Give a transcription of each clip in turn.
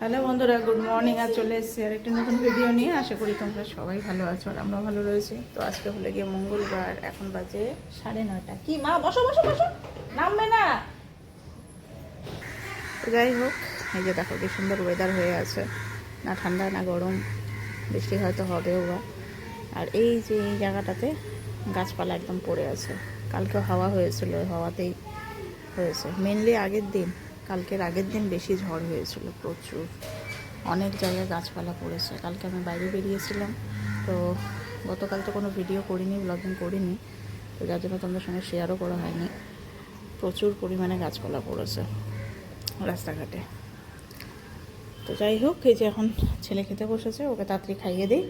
Hello বন্ধুরা, good morning. আর চলে এসেছি আর একটি নতুন ভিডিও নিয়ে। আশা করি তোমরা সবাই ভালো আছো আর আমরা ভালো রয়েছি। তো আজকে হলে গিয়ে মঙ্গলবার, এখন বাজে সাড়ে নয়টা। কি মা, বসো বসো বসো। নামবে না। যাই হোক, এই যে দেখো কি সুন্দর ওয়েদার হয়ে আছে। না ঠান্ডা, না গরম। বৃষ্টি হয়তো হবেও বা। আর এই যে এই জায়গাটাতে গাছপালা একদম পড়ে আছে। কালকে হাওয়া হয়েছিল হাওয়াতেই হয়েছে। মেনলি আগের দিন। কালকের আগের দিন বেশি ঝড় হয়েছিল প্রচুর। অনেক জায়গায় গাছপালা পড়েছে। কালকে আমি বাইরে বেরিয়েছিলাম, তো গতকাল তো কোনো ভিডিও করিনি ব্লগিং করিনি, তো যার জন্য তোমাদের সঙ্গে শেয়ারও করা হয়নি। প্রচুর পরিমাণে গাছপালা পড়েছে রাস্তাঘাটে। তো যাই হোক, এই যে এখন ছেলে খেতে বসেছে, ওকে তাড়াতাড়ি খাইয়ে দিই,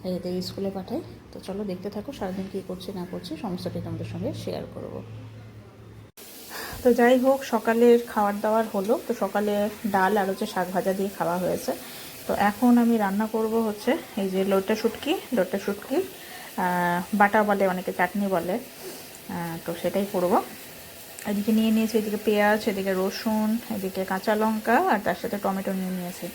খাইয়ে দিয়ে স্কুলে পাঠাই। তো চলো দেখতে থাকো সারাদিন কী করছি না করছি, সমস্তটাই তোমাদের সঙ্গে শেয়ার করব। তো যাই হোক, সকালের খাবার দাবার হলো। তো সকালে ডাল আর হচ্ছে শাক ভাজা দিয়ে খাওয়া হয়েছে। তো এখন আমি রান্না করব হচ্ছে এই যে লোটা শুটকি লোটা শুটকি বাটা বলে অনেকে চাটনি বলে। তো সেটাই করব। এদিকে নিয়ে নিয়েছি এদিকে পেঁয়াজ, এদিকে রসুন, এদিকে কাঁচা লঙ্কা আর তার সাথে টমেটো নিয়ে নিয়েছি।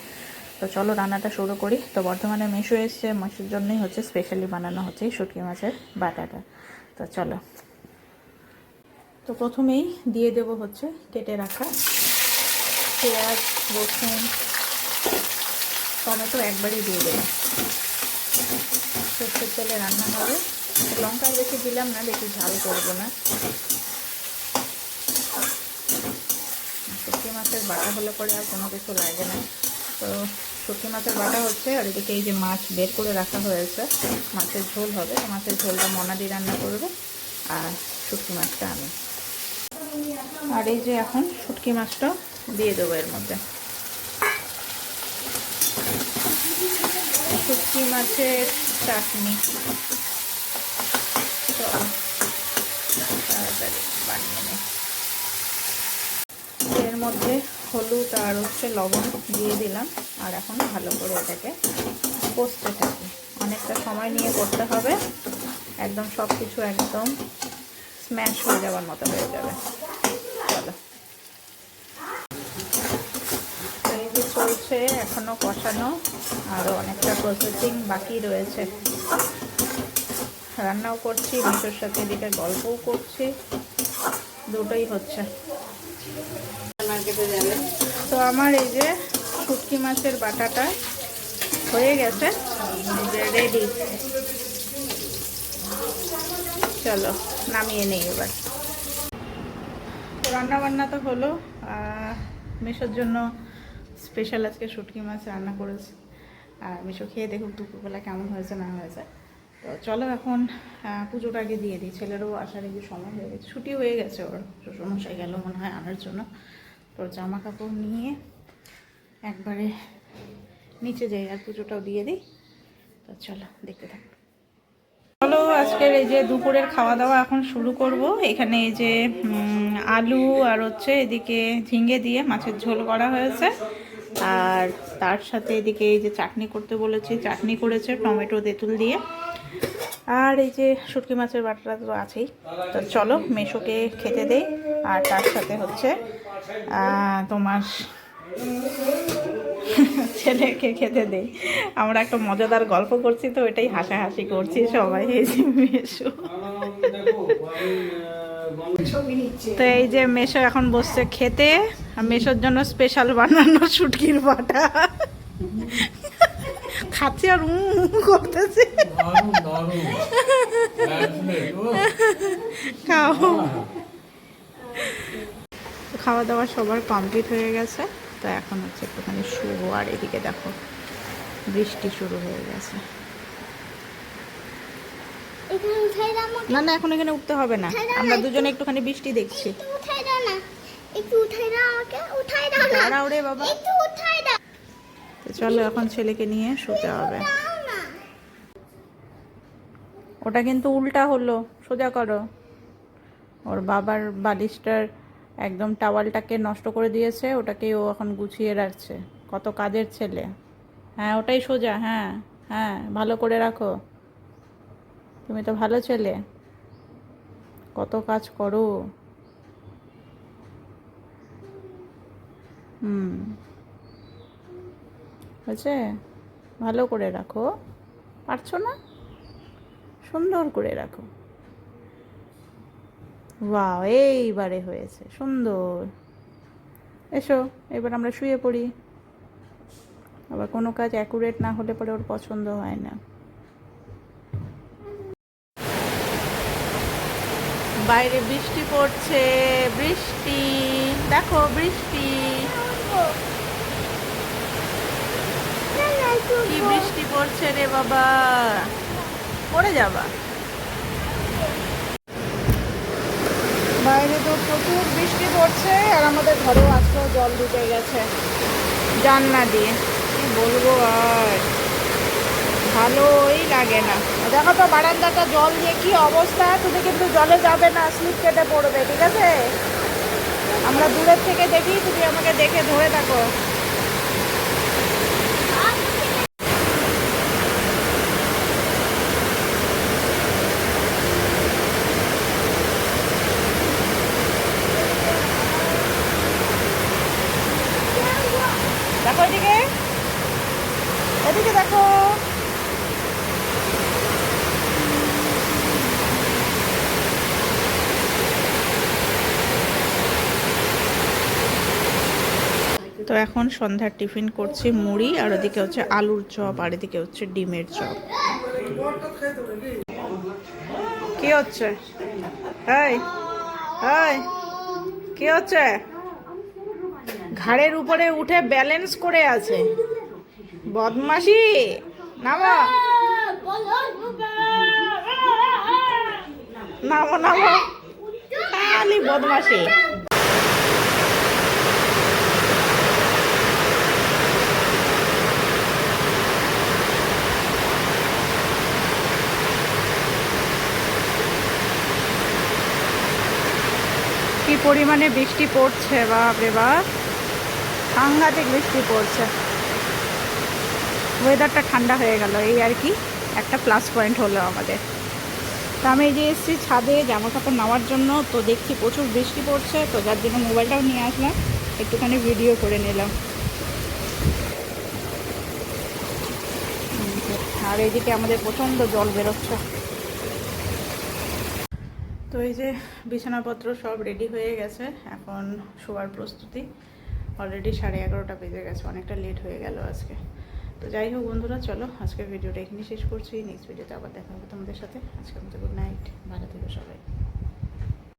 তো চলো রান্নাটা শুরু করি। তো বর্তমানে মেশো এসছে মাসের জন্যই হচ্ছে স্পেশালি বানানো হচ্ছে শুটকি মাছের বাটাটা। তো চলো। তো প্রথমেই দিয়ে দেব হচ্ছে কেটে রাখা পেঁয়াজ, রসুন, টমেটো একবারই দিয়ে দেবো। সর্ষের তেলে রান্না হবে। লঙ্কা বেশি দিলাম না, বেশি ঝাল করব না। শুটকি মাছের বাটা হলে পরে আর কোনো কিছু লাগে না। তো শুটকি মাছের বাটা হচ্ছে, আর এদিকে এই যে মাছ বের করে রাখা হয়েছে, মাছের ঝোল হবে। মাছের ঝোলটা মনা দিয়ে রান্না করবে, আর শুটকি মাছটা আমি। আর এই যে এখন শুটকি মাছটা দিয়ে দেবো এর মধ্যে। শুটকি মাছের চাটনি। এর মধ্যে হলুদ আর হচ্ছে লবণ দিয়ে দিলাম। আর এখন ভালো করে এটাকে কষতে থাকি। অনেকটা সময় নিয়ে করতে হবে। একদম সব কিছু একদম স্ম্যাশ হয়ে যাওয়ার মতো হয়ে যাবে চলো তো এই যে চলছে এখনও কষানো আরও অনেকটা প্রসেসিং বাকি রয়েছে। রান্নাও করছি, মিশোর সাথে এদিকে গল্পও করছি, দুটোই হচ্ছে। তো আমার এই যে শুটকি মাছের বাটাটা হয়ে গেছে রেডি চলো, নামিয়ে নেই এবার। রান্না বান্না তো হলো মিশোর জন্য স্পেশাল আজকে শুটকি মাছ রান্না করেছি। আর মিশো খেয়ে দেখুক দুপুরবেলা কেমন হয়েছে, না হয়েছে। তো চলো এখন পুজোটা আগে দিয়ে দিই। ছেলেরও আসার যে সময় হয়ে গেছে। ছুটি হয়ে গেছে ওর, শ্বশুরমশাই গেল মনে হয় আনার জন্য। তো জামা কাপড় নিয়ে একবারে নিচে যাই আর পুজোটাও দিয়ে দিই। তো চলো, দেখতে থাকো। চলো, আজকের এই যে দুপুরের খাওয়া দাওয়া এখন শুরু করব। এখানে এই যে আলু আর হচ্ছে এদিকে ঝিঙ্গে দিয়ে মাছের ঝোল করা হয়েছে। আর তার সাথে এদিকে এই যে চাটনি করতে বলেছি, চাটনি করেছে টমেটো, তেঁতুল দিয়ে। আর এই যে শুটকি মাছের বাটাটা তো আছেই। তো চলো, মেশোকে খেতে দেই। আর তার সাথে হচ্ছে তোমার ছেলেকে খেতে দেই। আমরা একটা মজাদার গল্প করছি তো, এটাই হাসাহাসি করছি সবাই, এই মেশো। তো এই যে মেশো এখন বসছে খেতে, আর মেশোর জন্য স্পেশাল বানানো শুটকির বাটা। খাচ্ছে আর উম করতেছে। খাওয়া দাওয়া সবার কমপ্লিট হয়ে গেছে। তো এখন হচ্ছে একটুখানি শুভো আর এদিকে দেখো বৃষ্টি শুরু হয়ে গেছে। না না এখন এখানে উঠতে হবে না। আমরা দুজনে একটুখানি বৃষ্টি দেখছি। দাঁড়াও রে বাবা। চলো এখন ছেলেকে নিয়ে শুতে হবে। ওটা কিন্তু উল্টা হলো। সোজা করো। ওর বাবার বালিশটার একদম টাওয়ালটাকে নষ্ট করে দিয়েছে ওটাকে ও এখন গুছিয়ে রাখছে। কত কাজের ছেলে। হ্যাঁ ওটাই সোজা হ্যাঁ হ্যাঁ ভালো করে রাখো। তুমি তো ভালো ছেলে। কত কাজ করো। হুম। হয়েছে? ভালো করে রাখো। পারছ না? সুন্দর করে রাখো। বাহ এইবারে হয়েছে, সুন্দর। এসো, এবার আমরা শুয়ে পড়ি। আবার কোনো কাজ অ্যাকুরেট না হলে পরে ওর পছন্দ হয় না। বাইরে বৃষ্টি পড়ছে, বৃষ্টি, দেখো বৃষ্টি। কি বৃষ্টি পড়ছে রে বাবা? পড়ে যাবা। বাইরে তো প্রচুর বৃষ্টি পড়ছে আর আমাদের ঘরেও আজকেও জল ঢুকে গেছে। জানলা দিয়ে। কি বলব আর? ভালোই লাগে না। দেখো তো বারান্দাটা জল দিয়ে কি অবস্থা, তুমি কিন্তু জলে যাবে না, স্লিপ কেটে পড়বে, ঠিক আছে? আমরা দূরের থেকে দেখি, তুমি আমাকে দেখে ধরে থাকো দেখো এদিকে এদিকে দেখো তো এখন সন্ধ্যার টিফিন করছি মুড়ি, আর ওদিকে হচ্ছে আলুর চপ, আর এদিকে হচ্ছে ডিমের চপ। কি হচ্ছে? এই এই, কি হচ্ছে? ঘাড়ের উপরে উঠে ব্যালেন্স করে আছে। বদমাসি নামো। নামো নামো। খালি বদমাসি কি পরিমাণে বৃষ্টি পড়ছে, বাপ রে বাপ? সাংঘাতিক বৃষ্টি পড়ছে। ওয়েদারটা ঠান্ডা হয়ে গেল, এই আর কি, একটা প্লাস পয়েন্ট হলো আমাদের। তো আমি যে এসেছি ছাদে জামা কাপড় নেওয়ার জন্য, তো দেখছি প্রচুর বৃষ্টি পড়ছে, তো যার জন্য মোবাইলটাও নিয়ে আসলাম, একটুখানি ভিডিও করে নিলাম। আর এইদিকে আমাদের প্রচণ্ড জল বেরোচ্ছে। তো এই যে বিছানাপত্র সব রেডি হয়ে গেছে, এখন শোয়ার প্রস্তুতি। অলরেডি সাড়ে এগারোটা বেজে গেছে, অনেকটা লেট হয়ে গেল আজকে। তো যাই হোক বন্ধুরা, চলো আজকের ভিডিওটা এখানে শেষ করছি। নেক্সট ভিডিওতে আবার দেখা হবে তোমাদের সাথে। আজকের মতো গুড নাইট ভালো থেকো সবাই।